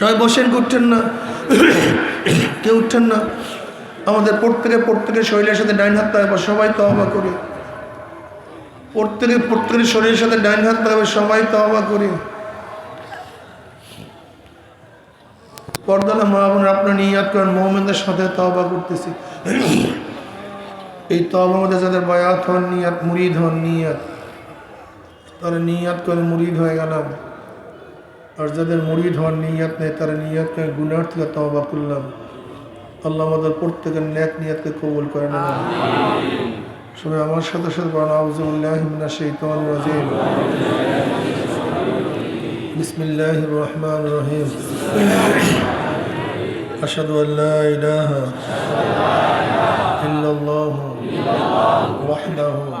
সবাই বসেন, উঠছেন না। কেউ উঠছেন না। আমাদের প্রত্যেকে প্রত্যেকের শরীরের সাথে ডাইন হাত লাগাবো সবাই তহবা করি। প্রত্যেকে প্রত্যেকের শরীরের সাথে ডাইন হাত লাগাবে সবাই তহবা করি। পর্দানা মা বোন আপনার নিয়াত করেন মোহাম্মদের সাথে তহবা করতেছি। এই তহবা মধ্যে যাদের বয়াত হন নিয়াত, মুরিদ হন নিয়াত, তারা নিয়াত করে মুরিদ হয়ে গেলাম। আর যাদের মুরিদ হওয়ার নিয়াত নেই তারা নিয়াত করে গুনার থেকে তহবা করলাম। আল্লাহ আমাদের প্রত্যেকের ন্যাক নিয়াতকে কবুল করে নেবেন সবাই আমার সাথে সাথে বলেন আউজুল্লাহ মিনা শাইতান রাজিম। বিসমিল্লাহির রহমানির রহিম। আশহাদু আল্লা ইলাহা ইল্লাল্লাহ ওয়াহদাহু লা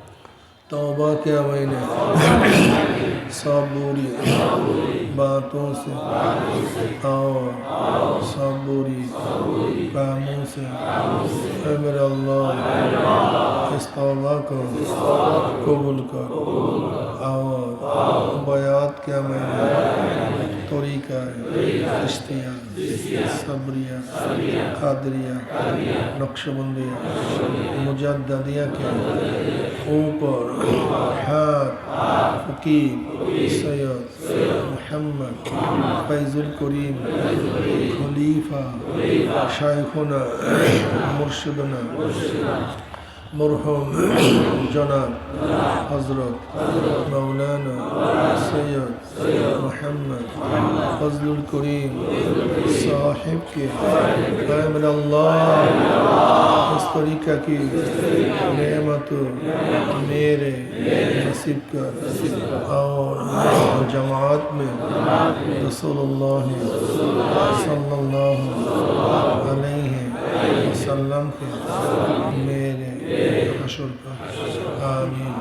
توبہ کے عویلے صبوری باتوں سے آؤ صبوری کاموں سے۔ اے میرے اللہ، اس توبہ کو قبول کر۔ آؤ بیات کے عویلے طریقہ اشتیاق صبریہ قادریہ نقش بندیہ مجددیہ کے اوپر۔ حار فقير سيد محمد فيض الكريم خليفة شيخنا مرشدنا مرحوم جناب حضرت مولانا سيد محمد فضل الكريم صاحبك کے قائم استريكك تو میرے نصیب کر اور جماعت میں رسول اللہ صلی اللہ علیہ وسلم کے میرے اشر کر آمین۔